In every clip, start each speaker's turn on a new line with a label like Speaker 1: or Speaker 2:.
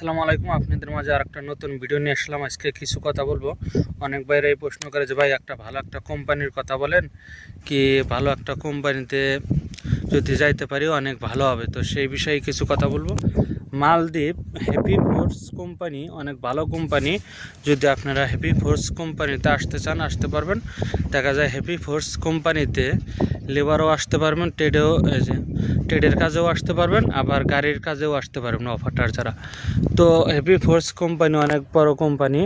Speaker 1: আসসালামু আলাইকুম, আপনাদের মাঝে আর একটা নতুন ভিডিও নিয়ে আসলাম। আজকে কিছু কথা বলব। অনেক বাইরে এই প্রশ্ন করে যে, ভাই, একটা ভালো একটা কোম্পানির কথা বলেন কি ভালো একটা কোম্পানিতে যদি যাইতে পারি অনেক ভালো হবে? তো সেই বিষয়ে কিছু কথা বলব। মালদ্বীপ হ্যাপি ফোর্স কোম্পানি, অনেক ভালো কোম্পানি। যদি আপনারা হ্যাপি ফোর্স কোম্পানিতে আসতে চান, আসতে পারবেন। দেখা যায় হ্যাপি ফোর্স কোম্পানিতে লেবারও আসতে পারবেন ট্রেডেও ট্রেডের কাজেও আসতে পারবেন, আবার গাড়ির কাজেও আসতে পারবেন অফারটার ছাড়া তো হ্যাপি ফোর্স কোম্পানি অনেক বড় কোম্পানি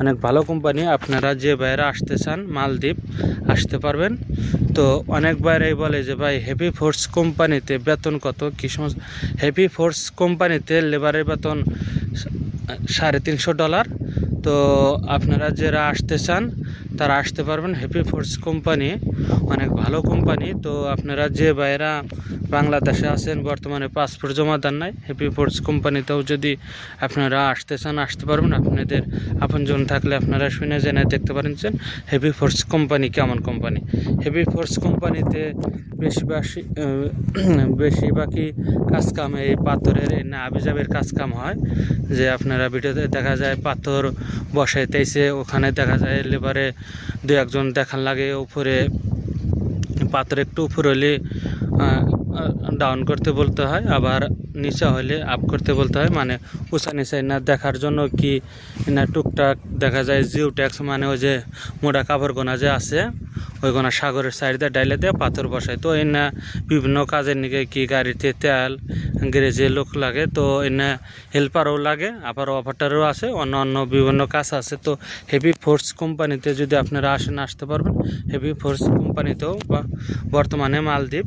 Speaker 1: অনেক ভালো কোম্পানি আপনারা যে বাইরে আসতে চান, মালদ্বীপ, আসতে পারবেন। তো অনেক বাইরেই বলে যে, ভাই হ্যাপি ফোর্স কোম্পানিতে বেতন কত? কী সমস্ত হ্যাপি ফোর্স কোম্পানিতে লেবারের বেতন সাড়ে তিনশো ডলার তো আপনারা যারা আসতে চান তারা আসতে পারবেন হ্যাপি ফোর্স কোম্পানি অনেক ভালো কোম্পানি তো আপনারা যে বাইরা বাংলাদেশে আছেন, বর্তমানে পাসপোর্ট জমা দেন নাই হ্যাপি ফোর্স কোম্পানিতেও যদি আপনারা আসতে চান, আসতে পারবেন। আপনাদের আপনজন থাকলে আপনারা শুনে জেনে দেখতে পারেন যে হেভি ফোর্স কোম্পানি কেমন কোম্পানি হেভি ফোর্স কোম্পানিতে বেশিরভাগই বেশিরভাগই কাজ কাম এই পাথরের না আবিজাবের কাজ কাম হয়। যে আপনারা ভিডিওতে দেখা যায় পাথর বসাইতেছে, ওখানে দেখা যায় লেবারে দু একজন দেখান লাগে, উপরে পাত্র একটু উপরে হলে ডাউন করতে বলতে হয়, আবার নিচা হলে আপ করতে বলতে হয়। মানে উঁচা নিচা না দেখার জন্য কি না টুকটাক দেখা যায় জিও ট্যাক্স মানে ওই যে মোটা কাপড় গোনা যে আছে ওই গোনা সাগরের সাইডে ডাইলে দিয়ে পাথর বসায়। তো এনে বিভিন্ন কাজের নিকে কি গাড়িতে তেল গ্যারেজে লোক লাগে, তো এনে হেল্পারও লাগে, আবার অপারেটারও আছে অন্য অন্য বিভিন্ন কাজ আছে। তো হেভি ফোর্স কোম্পানিতে যদি আপনারা আসেন, আসতে পারবেন। হেভি ফোর্স কোম্পানিতেও বা বর্তমানে মালদ্বীপ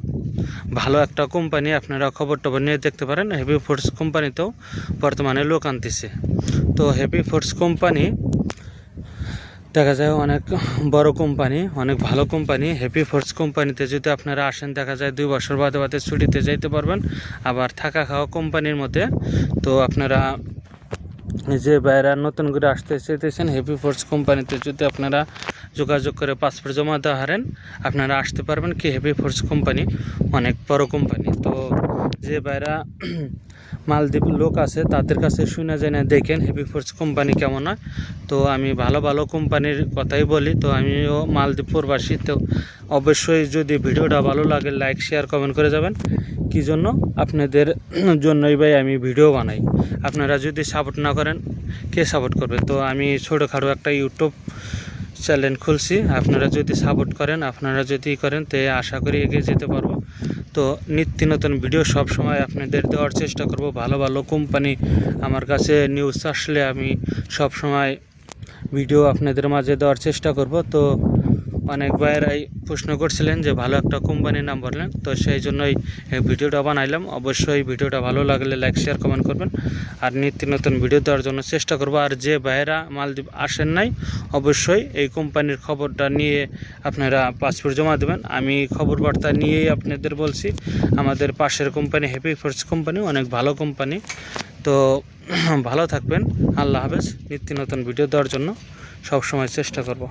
Speaker 1: ভালো একটা কোম্পানি, আপনারা খবর টবর নিয়ে দেখতে পারেন। হেভি ফোর্স কোম্পানিতেও বর্তমানে লোক আনতেছে। তো হেভি ফোর্স কোম্পানি দেখা যায় অনেক বড় কোম্পানি, অনেক ভালো কোম্পানি হ্যাপি ফোর্স কোম্পানিতে যদি আপনারা আসেন, দেখা যায় দুই বছর বাদে বাদে ছুটিতে যাইতে পারবেন। আবার থাকা খাওয়া কোম্পানির মধ্যে, তো আপনারা যে বাইরে নতুন করে আসতে চাইতেছেন হেভি ফোর্স কোম্পানিতে যদি আপনারা যোগাযোগ করে পাসপোর্ট জমা দেওয়া হারেন, আপনারা আসতে পারবেন কি হেভি ফোর্স কোম্পানি, অনেক বড় কোম্পানি। তো যে বাইরা মালদ্বীপ লোক আছে, তাদের কাছে শুনে জেনে দেখেন হেভি ফোর্স কোম্পানি কেমন হয়। তো আমি ভালো ভালো কোম্পানির কথাই বলি, তো আমিও মালদ্বীপ প্রবাসী, তো অবশ্যই যদি ভিডিওটা ভালো লাগে লাইক শেয়ার কমেন্ট করে যাবেন। কী জন্য? আপনাদের জন্যই ভাই আমি ভিডিও বানাই। আপনারা যদি সাপোর্ট না করেন, কে সাপোর্ট করবে? তো আমি ছোটোখাটো একটা ইউটিউব চ্যানেল খুলছি, আপনারা যদি সাপোর্ট করেন, আপনারা যদি করেন, তে আশা করি এগিয়ে যেতে পারব। তো নিত্য নতুন ভিডিও সব সময় আপনাদের দেওয়ার চেষ্টা করব। ভালো ভালো কোম্পানি আমার কাছে নিউজ আসলে আমি সব সময় ভিডিও আপনাদের মাঝে দেওয়ার চেষ্টা করব। তো অনেক ভাইয়েরাই প্রশ্ন করছিলেন যে ভালো একটা কোম্পানির নাম বললেন। তো সেই জন্যই ভিডিওটা বানাইলাম। অবশ্যই ভিডিওটা ভালো লাগলে লাইক, শেয়ার, কমেন্ট করবেন। আর নিত্য নতুন ভিডিও দেওয়ার জন্য চেষ্টা করব। আর যে ভাইয়েরা মালদ্বীপ আসেন নাই, অবশ্যই এই কোম্পানির খবরটা নিয়ে আপনারা পাসপোর্ট জমা দেবেন। আমি খবর বার্তা নিয়েই আপনাদের বলছি, আমাদের পাশের কোম্পানি হ্যাপি ফোর্স কোম্পানি, অনেক ভালো কোম্পানি। তো ভালো থাকবেন। আল্লাহ হাফেজ। নিত্য নতুন ভিডিও দেওয়ার জন্য সবসময় চেষ্টা করব।